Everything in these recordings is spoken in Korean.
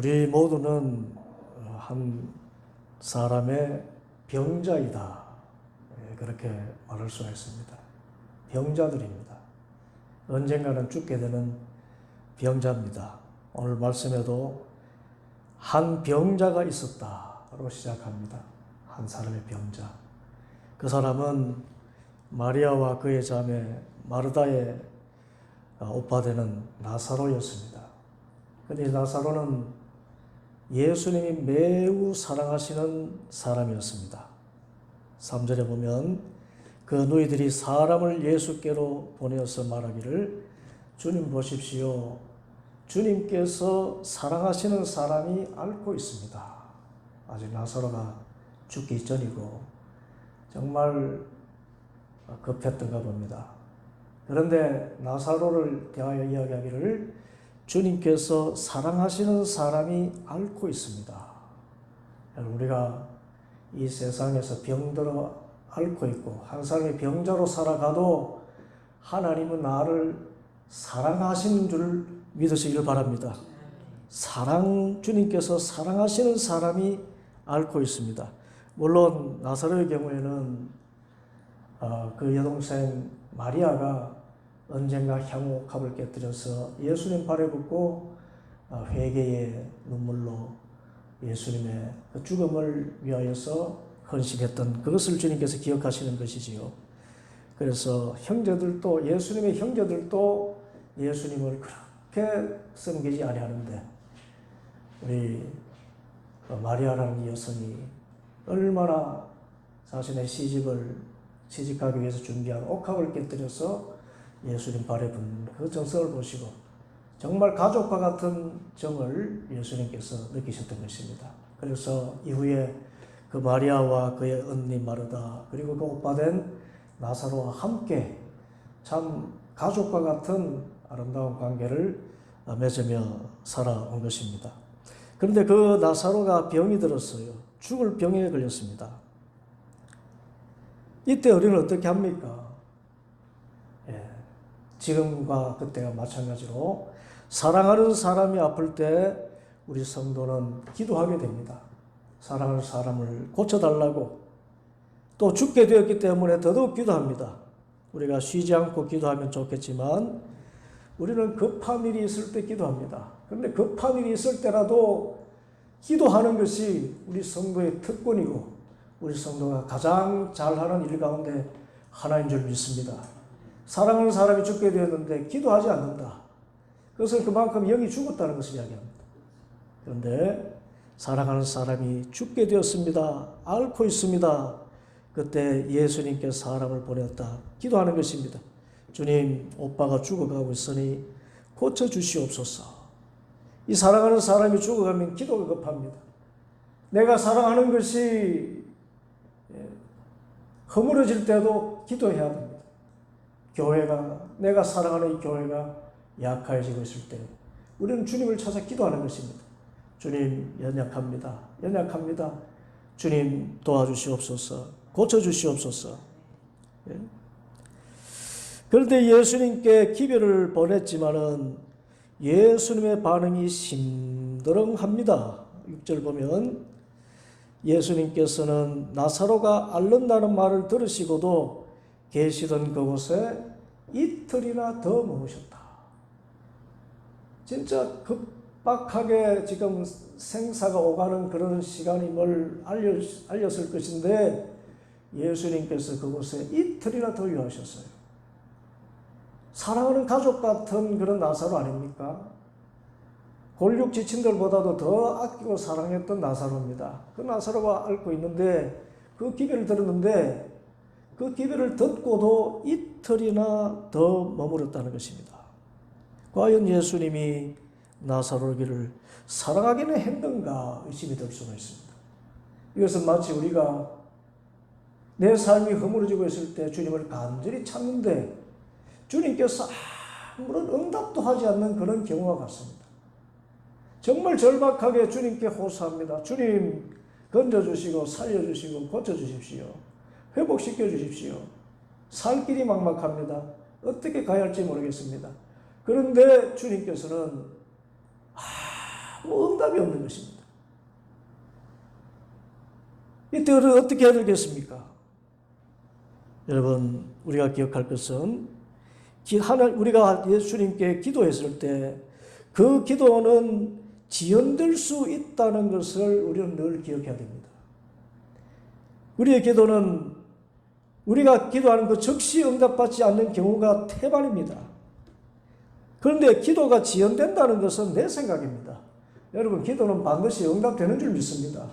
우리 모두는 한 사람의 병자이다. 예, 그렇게 말할 수가 있습니다. 병자들입니다. 언젠가는 죽게 되는 병자입니다. 오늘 말씀에도 한 병자가 있었다로 시작합니다. 한 사람의 병자. 그 사람은 마리아와 그의 자매 마르다의 오빠 되는 나사로였습니다. 근데 이 나사로는 예수님이 매우 사랑하시는 사람이었습니다. 3절에 보면 그 너희들이 사람을 예수께로 보내어서 말하기를 주님 보십시오. 주님께서 사랑하시는 사람이 앓고 있습니다. 아직 나사로가 죽기 전이고 정말 급했던가 봅니다. 그런데 나사로를 대하여 이야기하기를 주님께서 사랑하시는 사람이 앓고 있습니다. 우리가 이 세상에서 병들어 앓고 있고 한 사람이 병자로 살아가도 하나님은 나를 사랑하시는 줄 믿으시기를 바랍니다. 사랑 주님께서 사랑하시는 사람이 앓고 있습니다. 물론 나사로의 경우에는 어, 그 여동생 마리아가 언젠가 향옥합을 깨뜨려서 예수님 발에 붓고 어, 회개의 눈물로 예수님의 그 죽음을 위하여서 헌신했던 그것을 주님께서 기억하시는 것이지요. 그래서 형제들도 예수님의 형제들도 예수님을 그렇게 섬기지 아니하는데 우리 마리아라는 여성이 얼마나 자신의 시집을 시집가기 위해서 준비한 옥합을 깨뜨려서 예수님 발에 분그 정성을 보시고 정말 가족과 같은 정을 예수님께서 느끼셨던 것입니다. 그래서 이후에 그 마리아와 그의 언니 마르다 그리고 그 오빠 된 나사로와 함께 참 가족과 같은 아름다운 관계를 맺으며 살아온 것입니다. 그런데 그 나사로가 병이 들었어요. 죽을 병에 걸렸습니다. 이때 우리는 어떻게 합니까? 예, 지금과 그때가 마찬가지로 사랑하는 사람이 아플 때 우리 성도는 기도하게 됩니다. 사랑하는 사람을 고쳐달라고 또 죽게 되었기 때문에 더더욱 기도합니다. 우리가 쉬지 않고 기도하면 좋겠지만 우리는 급한 일이 있을 때 기도합니다. 그런데 급한 일이 있을 때라도 기도하는 것이 우리 성도의 특권이고 우리 성도가 가장 잘하는 일 가운데 하나인 줄 믿습니다. 사랑하는 사람이 죽게 되었는데 기도하지 않는다. 그것은 그만큼 영이 죽었다는 것을 이야기합니다. 그런데 사랑하는 사람이 죽게 되었습니다. 앓고 있습니다. 그때 예수님께서 사람을 보냈다. 기도하는 것입니다. 주님, 오빠가 죽어가고 있으니 고쳐 주시옵소서. 이 사랑하는 사람이 죽어가면 기도가 급합니다. 내가 사랑하는 것이 허물어질 때도 기도해야 됩니다. 교회가, 내가 사랑하는 이 교회가 약해지고 있을 때, 우리는 주님을 찾아 기도하는 것입니다. 주님, 연약합니다. 연약합니다. 주님, 도와주시옵소서. 고쳐주시옵소서. 예? 그런데 예수님께 기별을 보냈지만은 예수님의 반응이 심드렁합니다. 6절 보면 예수님께서는 나사로가 앓는다는 말을 들으시고도 계시던 그곳에 이틀이나 더 머무셨다. 진짜 급박하게 지금 생사가 오가는 그런 시간임을 알렸, 알렸을 것인데 예수님께서 그곳에 이틀이나 더 유하셨어요. 사랑하는 가족 같은 그런 나사로 아닙니까? 골육 지친들보다도 더 아끼고 사랑했던 나사로입니다. 그 나사로가 앓고 있는데 그 기별을 들었는데 그 기별을 듣고도 이틀이나 더 머물렀다는 것입니다. 과연 예수님이 나사로기를 사랑하기는 했는가 의심이 들 수가 있습니다. 이것은 마치 우리가 내 삶이 허물어지고 있을 때 주님을 간절히 찾는데 주님께서 아무런 응답도 하지 않는 그런 경우와 같습니다. 정말 절박하게 주님께 호소합니다. 주님 건져주시고 살려주시고 고쳐주십시오. 회복시켜 주십시오. 살 길이 막막합니다. 어떻게 가야 할지 모르겠습니다. 그런데 주님께서는 아무 응답이 없는 것입니다. 이때 어떻게 해야 되겠습니까? 여러분, 우리가 기억할 것은 우리가 예수님께 기도했을 때 그 기도는 지연될 수 있다는 것을 우리는 늘 기억해야 됩니다. 우리의 기도는 우리가 기도하는 그 즉시 응답받지 않는 경우가 태반입니다. 그런데 기도가 지연된다는 것은 내 생각입니다. 여러분, 기도는 반드시 응답되는 줄 믿습니다.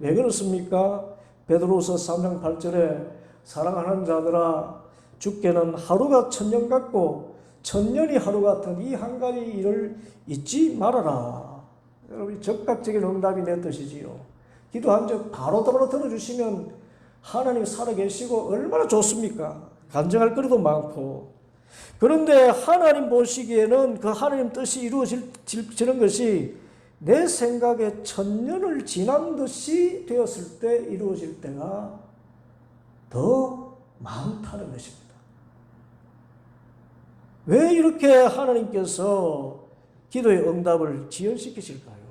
왜 그렇습니까? 베드로서 3장 8절에 사랑하는 자들아 주께는 하루가 천년 같고 천년이 하루 같은 이 한 가지 일을 잊지 말아라. 여러분 적극적인 응답이 내 뜻이지요. 기도한 적 바로 바로 들어주시면 하나님 살아계시고 얼마나 좋습니까? 간증할 거리도 많고 그런데 하나님 보시기에는 그 하나님 뜻이 이루어지는 것이 내 생각에 천년을 지난 듯이 되었을 때 이루어질 때가 더 많다는 것입니다. 왜 이렇게 하나님께서 기도의 응답을 지연시키실까요?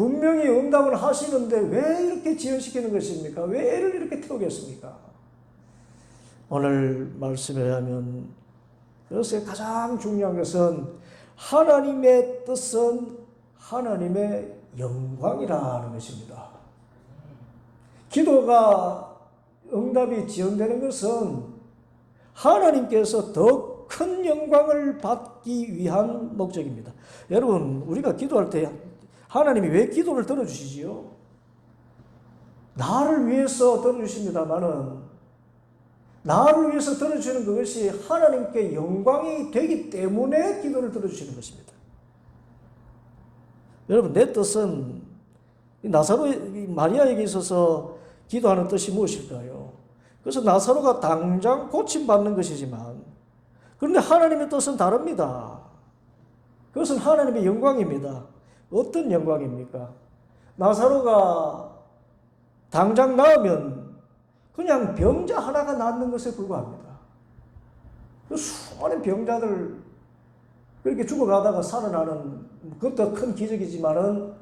분명히 응답을 하시는데 왜 이렇게 지연시키는 것입니까? 왜 애를 이렇게 태우겠습니까? 오늘 말씀에 하면 그래서 가장 중요한 것은 하나님의 뜻은 하나님의 영광이라는 것입니다. 기도가 응답이 지연되는 것은 하나님께서 더 큰 영광을 받기 위한 목적입니다. 여러분, 우리가 기도할 때 하나님이 왜 기도를 들어주시지요? 나를 위해서 들어주십니다만은 나를 위해서 들어주시는 그것이 하나님께 영광이 되기 때문에 기도를 들어주시는 것입니다. 여러분, 내 뜻은 나사로 마리아에게 있어서 기도하는 뜻이 무엇일까요? 그래서 나사로가 당장 고침받는 것이지만, 그런데 하나님의 뜻은 다릅니다. 그것은 하나님의 영광입니다. 어떤 영광입니까? 나사로가 당장 나으면 그냥 병자 하나가 낫는 것에 불과합니다. 그 수많은 병자들 그렇게 죽어가다가 살아나는 그것도 큰 기적이지만은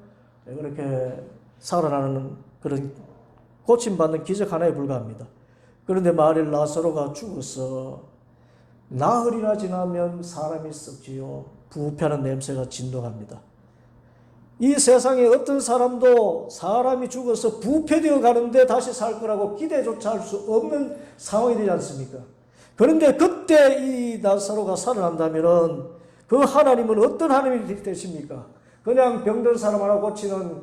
그렇게 살아나는 그런 고침받는 기적 하나에 불과합니다. 그런데 만일 나사로가 죽어서 나흘이나 지나면 사람이 썩지요. 부패하는 냄새가 진동합니다. 이 세상에 어떤 사람도 사람이 죽어서 부패되어 가는데 다시 살 거라고 기대조차 할 수 없는 상황이 되지 않습니까? 그런데 그때 이 나사로가 살아난다면은 그 하나님은 어떤 하나님이 되십니까? 그냥 병든 사람 하나 고치는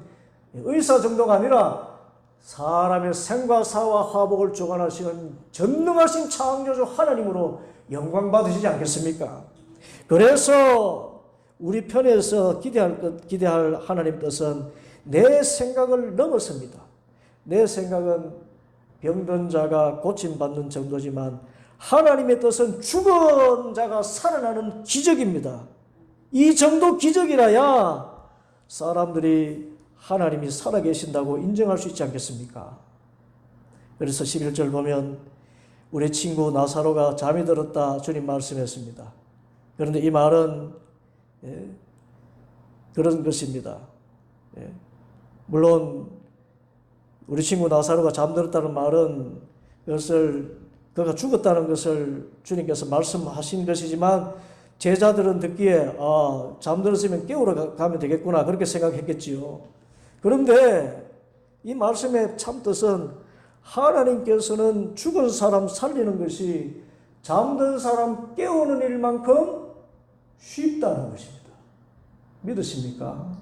의사 정도가 아니라 사람의 생과 사와 화복을 주관하시는 전능하신 창조주 하나님으로 영광 받으시지 않겠습니까? 그래서 우리 편에서 기대할 것, 기대할 하나님 뜻은 내 생각을 넘어섭니다. 내 생각은 병든 자가 고침받는 정도지만 하나님의 뜻은 죽은 자가 살아나는 기적입니다. 이 정도 기적이라야 사람들이 하나님이 살아계신다고 인정할 수 있지 않겠습니까? 그래서 11절 보면 우리 친구 나사로가 잠이 들었다 주님 말씀했습니다. 그런데 이 말은 예, 그런 것입니다. 예, 물론 우리 친구 나사로가 잠들었다는 말은 그것을 그가 죽었다는 것을 주님께서 말씀하신 것이지만 제자들은 듣기에 아 잠들었으면 깨우러 가면 되겠구나 그렇게 생각했겠지요. 그런데 이 말씀의 참 뜻은 하나님께서는 죽은 사람 살리는 것이 잠든 사람 깨우는 일만큼 쉽다는 것입니다. 믿으십니까?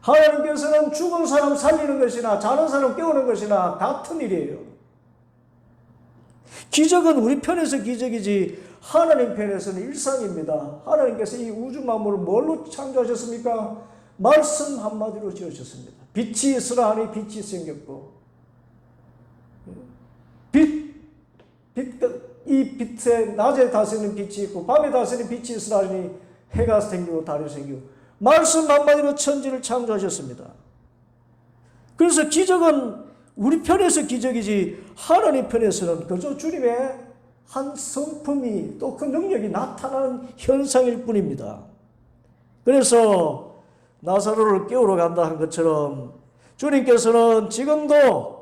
하나님께서는 죽은 사람 살리는 것이나 자는 사람 깨우는 것이나 같은 일이에요. 기적은 우리 편에서 기적이지 하나님 편에서는 일상입니다. 하나님께서 이 우주 만물을 뭘로 창조하셨습니까? 말씀 한마디로 지으셨습니다. 빛이 있으라 하니 빛이 생겼고 빛, 빛, 이 빛에 낮에 다스리는 빛이 있고 밤에 다스리는 빛이 있으라 하니 해가 생기고 달이 생기고 말씀 한마디로 천지를 창조하셨습니다. 그래서 기적은 우리 편에서 기적이지 하나님 편에서는 그저 주님의 한 성품이 또 그 능력이 나타나는 현상일 뿐입니다. 그래서 나사로를 깨우러 간다 한 것처럼 주님께서는 지금도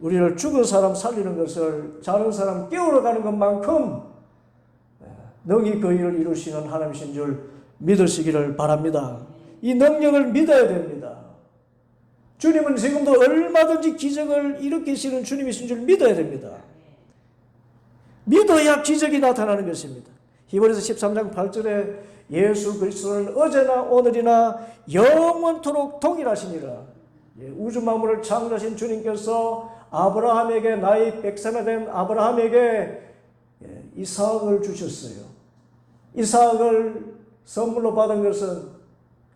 우리를 죽은 사람 살리는 것을 자는 사람 깨우러 가는 것만큼 능히 그 일을 이루시는 하나님이신 줄 믿으시기를 바랍니다. 이 능력을 믿어야 됩니다. 주님은 지금도 얼마든지 기적을 일으키시는 주님이신 줄 믿어야 됩니다. 믿어야 기적이 나타나는 것입니다. 히브리서 13장 8절에 예수 그리스도는 어제나 오늘이나 영원토록 동일하시니라. 예, 우주 만물을 창조하신 주님께서 아브라함에게 나이 백세나 된 아브라함에게 예, 이삭을 주셨어요. 이삭을 선물로 받은 것은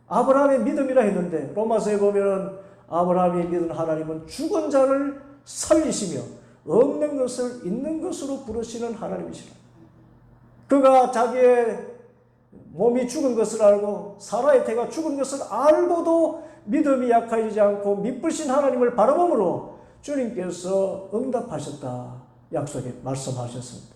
아브라함의 믿음이라 했는데 로마서에 보면은 아브라함이 믿은 하나님은 죽은 자를 살리시며 없는 것을 있는 것으로 부르시는 하나님이시라. 그가 자기의 몸이 죽은 것을 알고 사라의 태가 죽은 것을 알고도 믿음이 약해지지 않고 믿으신 하나님을 바라봄으로 주님께서 응답하셨다 약속에 말씀하셨습니다.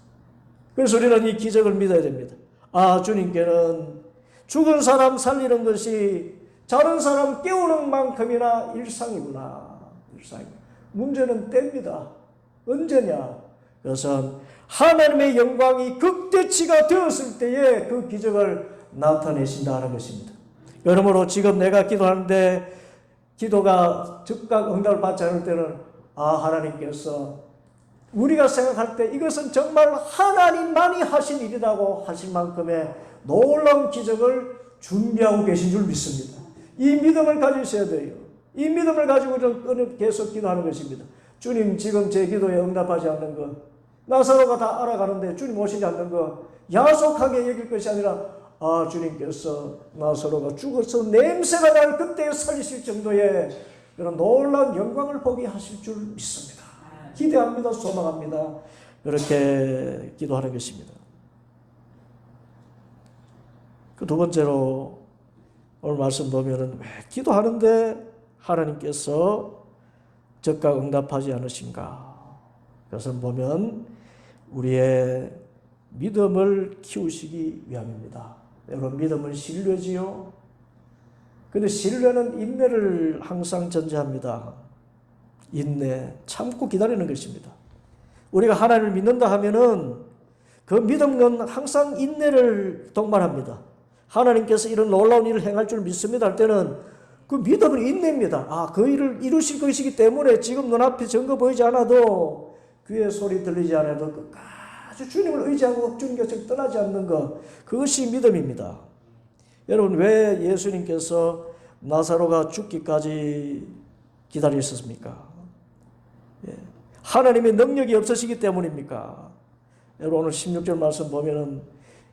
그래서 우리는 이 기적을 믿어야 됩니다. 아 주님께는 죽은 사람 살리는 것이 자는 사람 깨우는 만큼이나 일상이구나. 일상. 문제는 때입니다. 언제냐? 그것은 하나님의 영광이 극대치가 되었을 때에 그 기적을 나타내신다는 것입니다. 여러모로 지금 내가 기도하는데 기도가 즉각 응답을 받지 않을 때는 아 하나님께서 우리가 생각할 때 이것은 정말 하나님만이 하신 일이라고 하실 만큼의 놀라운 기적을 준비하고 계신 줄 믿습니다. 이 믿음을 가지셔야 돼요. 이 믿음을 가지고 계속 기도하는 것입니다. 주님 지금 제 기도에 응답하지 않는 것, 나사로가 다 알아가는데 주님 오시지 않는 것, 야속하게 여길 것이 아니라 아 주님께서 나사로가 죽어서 냄새가 날 그때 살리실 정도의 그런 놀라운 영광을 보게 하실 줄 믿습니다. 기대합니다. 소망합니다. 그렇게 기도하는 것입니다. 그 두 번째로 오늘 말씀 보면은 왜 기도하는데 하나님께서 적각 응답하지 않으신가? 그것은 보면 우리의 믿음을 키우시기 위함입니다. 여러분 믿음은 신뢰지요. 근데 신뢰는 인내를 항상 전제합니다. 인내, 참고 기다리는 것입니다. 우리가 하나님을 믿는다 하면은 그 믿음은 항상 인내를 동반합니다. 하나님께서 이런 놀라운 일을 행할 줄 믿습니다 할 때는 그 믿음은 인내입니다. 아, 그 일을 이루실 것이기 때문에 지금 눈앞에 증거 보이지 않아도 귀에 소리 들리지 않아도 끝까지 주님을 의지하고 주님 곁을 떠나지 않는 것 그것이 믿음입니다. 여러분 왜 예수님께서 나사로가 죽기까지 기다리셨습니까? 예. 하나님의 능력이 없으시기 때문입니까? 여러분 오늘 16절 말씀 보면은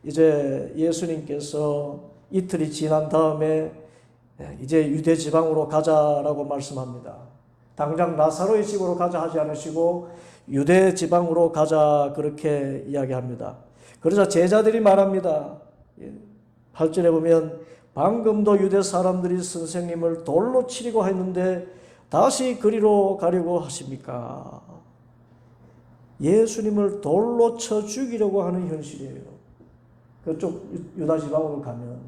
이제 예수님께서 이틀이 지난 다음에 이제 유대 지방으로 가자라고 말씀합니다. 당장 나사로의 집으로 가자 하지 않으시고 유대 지방으로 가자 그렇게 이야기합니다. 그러자 제자들이 말합니다. 8절에 보면 방금도 유대 사람들이 선생님을 돌로 치리고 했는데 다시 그리로 가려고 하십니까? 예수님을 돌로 쳐 죽이려고 하는 현실이에요. 그쪽 유다 지방으로 가면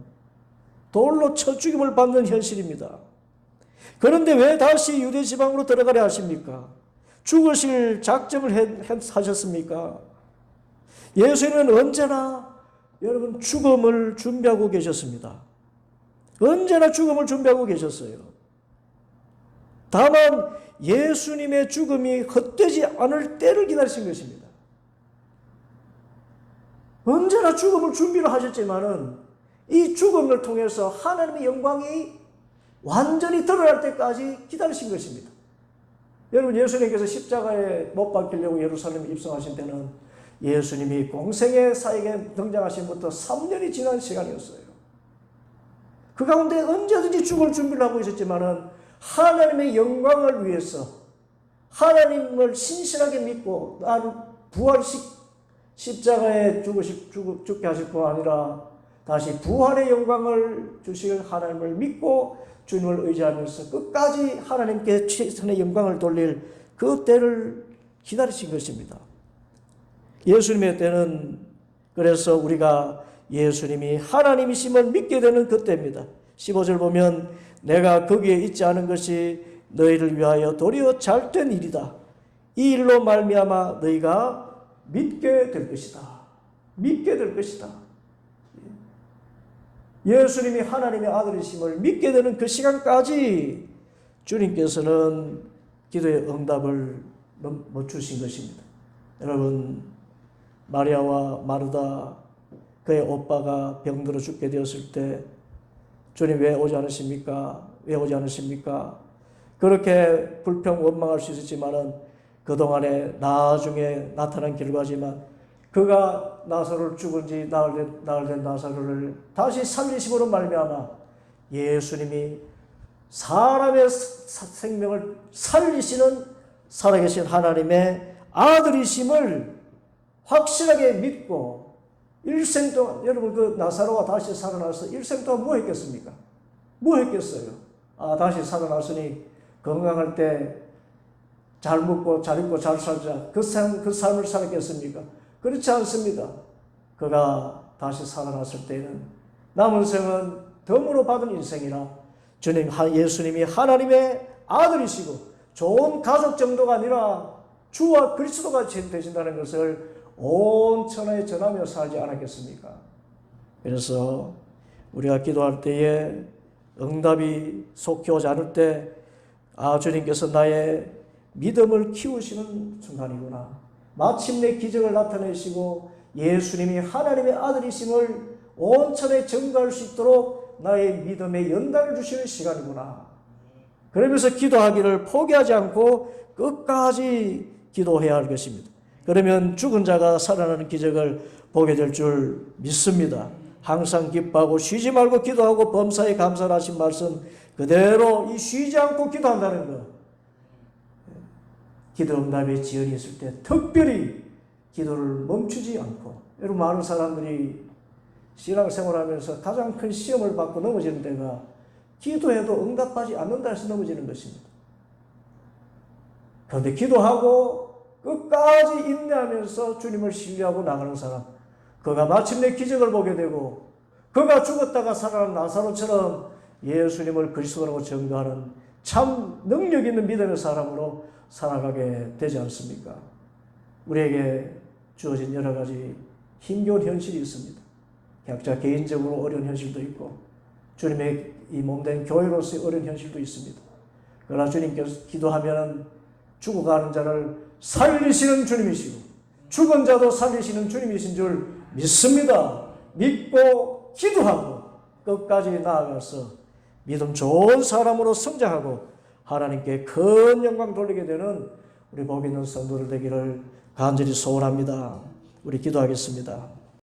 돌로 쳐 죽임을 받는 현실입니다. 그런데 왜 다시 유대 지방으로 들어가려 하십니까? 죽으실 작정을 하셨습니까? 예수님은 언제나 여러분 죽음을 준비하고 계셨습니다. 언제나 죽음을 준비하고 계셨어요. 다만 예수님의 죽음이 헛되지 않을 때를 기다리신 것입니다. 언제나 죽음을 준비를 하셨지만은 이 죽음을 통해서 하나님의 영광이 완전히 드러날 때까지 기다리신 것입니다. 여러분 예수님께서 십자가에 못 박히려고 예루살렘에 입성하신 때는 예수님이 공생의 사역에 등장하신 부터 3년이 지난 시간이었어요. 그 가운데 언제든지 죽을 준비를 하고 있었지만은 하나님의 영광을 위해서 하나님을 신실하게 믿고 나를 부활식 십자가에 죽으시, 죽, 죽게 하실 뿐 아니라 다시 부활의 영광을 주실 하나님을 믿고 주님을 의지하면서 끝까지 하나님께 최선의 영광을 돌릴 그 때를 기다리신 것입니다. 예수님의 때는 그래서 우리가 예수님이 하나님이심을 믿게 되는 그때입니다. 15절 보면 내가 거기에 있지 않은 것이 너희를 위하여 도리어 잘된 일이다. 이 일로 말미암아 너희가 믿게 될 것이다. 믿게 될 것이다. 예수님이 하나님의 아들이심을 믿게 되는 그 시간까지 주님께서는 기도의 응답을 못 주신 것입니다. 여러분 마리아와 마르다 그의 오빠가 병들어 죽게 되었을 때 주님 왜 오지 않으십니까? 왜 오지 않으십니까? 그렇게 불평 원망할 수 있었지만은 그동안에 나중에 나타난 결과지만 그가 나사로를 죽은 지 나흘 된, 나흘 된 나사로를 다시 살리심으로 말미암아 예수님이 사람의 사- 생명을 살리시는 살아계신 하나님의 아들이심을 확실하게 믿고 일생 동안 여러분 그 나사로가 다시 살아나서 일생 동안 뭐 했겠습니까? 뭐 했겠어요? 아 다시 살아났으니 건강할 때 잘 먹고 잘 입고 잘 살자 그 삶, 그 삶을 살았겠습니까? 그렇지 않습니다. 그가 다시 살아났을 때는 남은 생은 덤으로 받은 인생이라 주님 하- 예수님이 하나님의 아들이시고 좋은 가족 정도가 아니라 주와 그리스도가 되신다는 것을 온 천하에 전하며 살지 않았겠습니까? 그래서 우리가 기도할 때에 응답이 속히 오지 않을 때, 아, 주님께서 나의 믿음을 키우시는 순간이구나. 마침내 기적을 나타내시고 예수님이 하나님의 아들이심을 온천에 증거할 수 있도록 나의 믿음에 연단을 주시는 시간이구나. 그러면서 기도하기를 포기하지 않고 끝까지 기도해야 할 것입니다. 그러면 죽은 자가 살아나는 기적을 보게 될 줄 믿습니다. 항상 기뻐하고 쉬지 말고 기도하고 범사에 감사하신 말씀 그대로 이 쉬지 않고 기도한다는 것. 기도 응답의 지연이 있을 때 특별히 기도를 멈추지 않고 여러분 많은 사람들이 신앙생활하면서 가장 큰 시험을 받고 넘어지는 데가 기도해도 응답하지 않는다 해서 넘어지는 것입니다. 그런데 기도하고 끝까지 인내하면서 주님을 신뢰하고 나가는 사람, 그가 마침내 기적을 보게 되고 그가 죽었다가 살아난 나사로처럼 예수님을 그리스도라고 증거하는 참 능력 있는 믿음의 사람으로 살아가게 되지 않습니까? 우리에게 주어진 여러 가지 힘겨운 현실이 있습니다. 각자 개인적으로 어려운 현실도 있고 주님의 이 몸된 교회로서의 어려운 현실도 있습니다. 그러나 주님께서 기도하면 죽어가는 자를 살리시는 주님이시고 죽은 자도 살리시는 주님이신 줄 믿습니다. 믿고 기도하고 끝까지 나아가서 믿음 좋은 사람으로 성장하고 하나님께 큰 영광 돌리게 되는 우리 복 있는 성도들 되기를 간절히 소원합니다. 우리 기도하겠습니다.